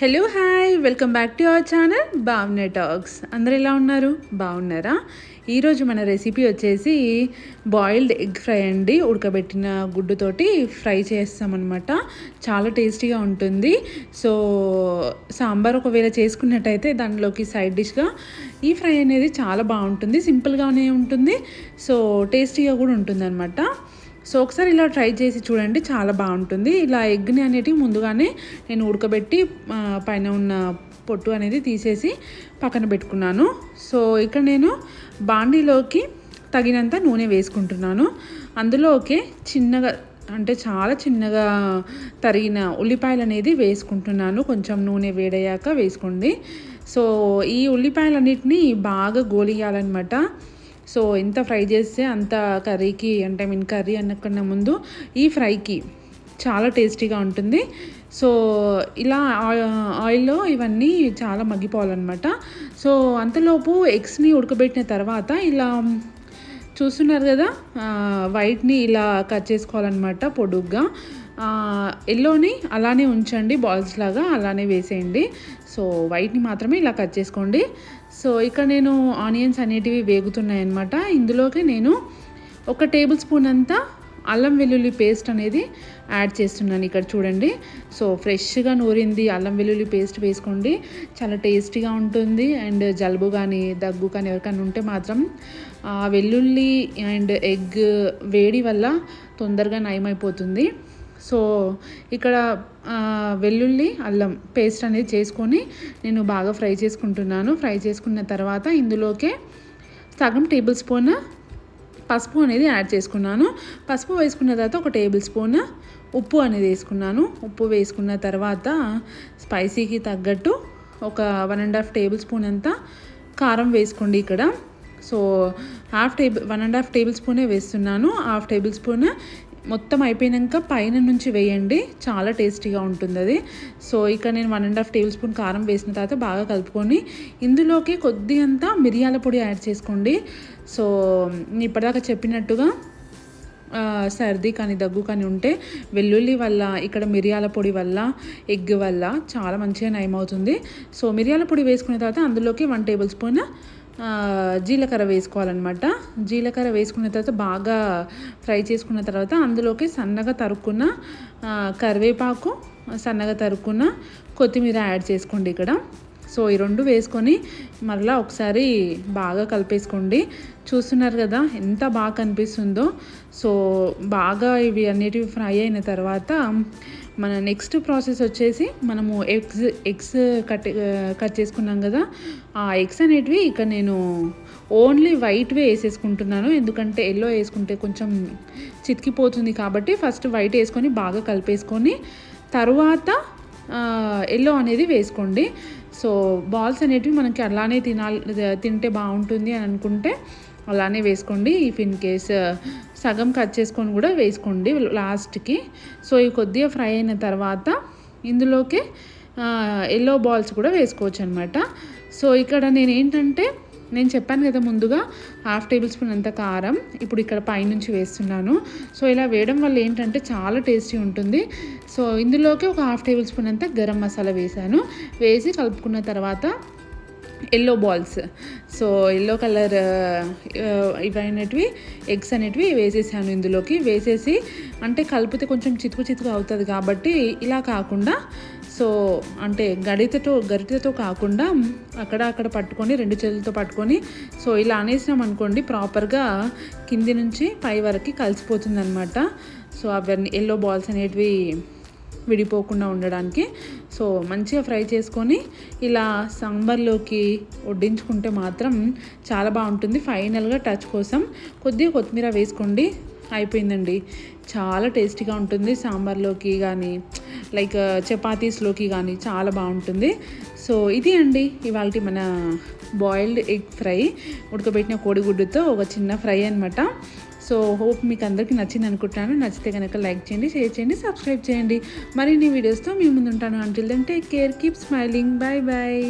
Hello hi welcome back to our channel Bavune talks అందరు ఎలా ఉన్నారు? బాగున్నారా? ఈరోజు మన రెసిపీ వచ్చేసి బాయిల్డ్ ఎగ్ ఫ్రై అండి. ఉడకబెట్టిన గుడ్డుతోటి ఫ్రై చేస్తామన్నమాట. చాలా టేస్టీగా ఉంటుంది. సో సాంబార్ ఒకవేళ చేసుకున్నట్టయితే దానిలోకి సైడ్ డిష్గా ఈ ఫ్రై అనేది చాలా బాగుంటుంది. సింపుల్గానే ఉంటుంది. సో టేస్టీగా కూడా ఉంటుంది అనమాట సో ఒకసారి ఇలా ట్రై చేసి చూడండి చాలా బాగుంటుంది. ఇలా ఎగ్ని అనేటివి ముందుగానే నేను ఉడకబెట్టి పైన ఉన్న పొట్టు అనేది తీసేసి పక్కన పెట్టుకున్నాను. సో ఇక్కడ నేను బాండీలోకి తగినంత నూనె వేసుకుంటున్నాను. అందులోకి చిన్నగా అంటే చాలా చిన్నగా తరిగిన ఉల్లిపాయలు అనేది వేసుకుంటున్నాను. కొంచెం నూనె వేడయ్యాక వేసుకోండి. సో ఈ ఉల్లిపాయలన్నిటిని బాగా గోలియాలన్నమాట. సో ఎంత ఫ్రై చేస్తే అంత కర్రీకి అంటే మీన్ కర్రీ అన్నకన్నా ముందు ఈ ఫ్రైకి చాలా టేస్టీగా ఉంటుంది. సో ఇలా ఆ- ఆయిల్లో ఇవన్నీ చాలా మగ్గిపోవాలన్నమాట. సో అంతలోపు ఎగ్స్ని ఉడకబెట్టిన తర్వాత ఇలా చూస్తున్నారు కదా వైట్ని ఇలా కట్ చేసుకోవాలన్నమాట పొడుగ్గా. ఎల్లోని అలానే ఉంచండి బాల్స్ లాగా అలానే వేసేయండి. సో వైట్ని మాత్రమే ఇలా కట్ చేసుకోండి. సో ఇక్కడ నేను ఆనియన్స్ అనేటివి వేగుతున్నాయన్నమాట. ఇందులోకి నేను ఒక టేబుల్ స్పూన్ అంతా అల్లం వెల్లుల్లి పేస్ట్ అనేది యాడ్ చేస్తున్నాను ఇక్కడ చూడండి. సో ఫ్రెష్గా నూరింది అల్లం వెల్లుల్లి పేస్ట్ వేసుకోండి. చాలా టేస్టీగా ఉంటుంది అండ్ జలుబు కానీ దగ్గు కానీ ఎవరికైనా ఉంటే మాత్రం ఆ వెల్లుల్లి అండ్ ఎగ్ వేడి వల్ల తొందరగా నయమైపోతుంది. సో ఇక్కడ వెల్లుల్లి అల్లం పేస్ట్ అనేది చేసుకొని నేను బాగా ఫ్రై చేసుకుంటున్నాను. ఫ్రై చేసుకున్న తర్వాత ఇందులోకే సగం టేబుల్ స్పూన్ పసుపు అనేది యాడ్ చేసుకున్నాను. పసుపు వేసుకున్న తర్వాత ఒక టేబుల్ స్పూన్ ఉప్పు అనేది వేసుకున్నాను. ఉప్పు వేసుకున్న తర్వాత స్పైసీకి తగ్గట్టు ఒక one and half tablespoon అంతా కారం వేసుకోండి ఇక్కడ. So half table one and half table స్పూనే వేస్తున్నాను. హాఫ్ టేబుల్ స్పూన్ మొత్తం అయిపోయినాక పైన నుంచి వేయండి. చాలా టేస్టీగా ఉంటుంది అది. సో ఇక్కడ నేను one and half tablespoon కారం వేసిన తర్వాత బాగా కలుపుకొని ఇందులోకి కొద్దిగంత మిరియాల పొడి యాడ్ చేసుకోండి. సో నేను ఇప్పటిదాకా చెప్పినట్టుగా సర్ది కానీ దగ్గు కానీ ఉంటే వెల్లుల్లి వల్ల ఇక్కడ మిరియాల పొడి వల్ల ఎగ్ వల్ల చాలా మంచిగా నయమవుతుంది. సో మిరియాల పొడి వేసుకున్న తర్వాత అందులోకి వన్ టేబుల్ స్పూన్ జీలకర్ర వేసుకోవాలన్నమాట. జీలకర్ర వేసుకున్న తర్వాత బాగా ఫ్రై చేసుకున్న తర్వాత అందులోకి సన్నగా తరుక్కున్న కరివేపాకు సన్నగా తరుక్కున్న కొత్తిమీర యాడ్ చేసుకోండి ఇక్కడ. సో ఈ రెండు వేసుకొని మళ్ళీ ఒకసారి బాగా కలిపేసుకోండి. చూస్తున్నారు కదా ఎంత బాగా కనిపిస్తుందో. సో బాగా ఇవి అన్నిటివి ఫ్రై అయిన తర్వాత మన నెక్స్ట్ ప్రాసెస్ వచ్చేసి మనము ఎగ్స్ ఎగ్స్ కట్ కట్ చేసుకున్నాం కదా. ఆ ఎగ్స్ అనేటివి ఇక నేను ఓన్లీ వైట్వే వేసేసుకుంటున్నాను. ఎందుకంటే ఎల్లో వేసుకుంటే కొంచెం చితికిపోతుంది కాబట్టి ఫస్ట్ వైట్ వేసుకొని బాగా కలిపేసుకొని తర్వాత ఎల్లో అనేది వేసుకోండి. సో బాల్స్ అనేటివి మనకి అలానే తినాలి తింటే బాగుంటుంది అని అనుకుంటే అలానే వేసుకోండి. ఇఫ్ ఇన్ కేస్ సగం కట్ చేసుకొని కూడా వేసుకోండి లాస్ట్కి. సో ఇవి కొద్దిగా ఫ్రై అయిన తర్వాత ఇందులోకి ఎల్లో బాల్స్ కూడా వేసుకోవచ్చు అనమాట సో ఇక్కడ నేను ఏంటంటే నేను చెప్పాను కదా ముందుగా హాఫ్ టేబుల్ స్పూన్ అంత కారం ఇప్పుడు ఇక్కడ పైనుంచి వేస్తున్నాను. సో ఇలా వేయడం వల్ల ఏంటంటే చాలా టేస్టీ ఉంటుంది. సో ఇందులోకి ఒక హాఫ్ టేబుల్ స్పూన్ అంత గరం మసాలా వేసాను వేసి కలుపుకున్న తర్వాత yellow balls. So yellow colour ఇవైనటివి eggs అనేటివి వేసేసాను ఇందులోకి. వేసేసి అంటే కలిపితే కొంచెం చితుకు చితుకు అవుతుంది కాబట్టి ఇలా కాకుండా సో అంటే గడితతో గరితతో కాకుండా అక్కడ అక్కడ పట్టుకొని రెండు చేతులతో పట్టుకొని సో ఇలా అనేసినాం అనుకోండి ప్రాపర్గా కింది నుంచి పై వరకు కలిసిపోతుంది అనమాట సో అవన్నీ ఎల్లో బాల్స్ అనేటివి విడిపోకుండా ఉండడానికి. సో మంచిగా ఫ్రై చేసుకొని ఇలా సాంబార్లోకి వడ్డించుకుంటే మాత్రం చాలా బాగుంటుంది. ఫైనల్గా టచ్ కోసం కొద్దిగా కొత్తిమీర వేసుకోండి. అయిపోయిందండి. చాలా టేస్టీగా ఉంటుంది సాంబార్లోకి కానీ లైక్ చపాతీస్లోకి కానీ చాలా బాగుంటుంది. సో ఇది అండి ఇవాళ మన బాయిల్డ్ ఎగ్ ఫ్రై. ఉడకబెట్టిన కోడిగుడ్డుతో ఒక చిన్న ఫ్రై అనమాట సో హోప్ మీకు అందరికీ నచ్చింది అనుకుంటున్నాను. నచ్చితే కనుక లైక్ చేయండి షేర్ చేయండి సబ్స్క్రైబ్ చేయండి. మరిన్ని వీడియోస్తో మీ ముందు ఉంటాను until then take care keep smiling bye bye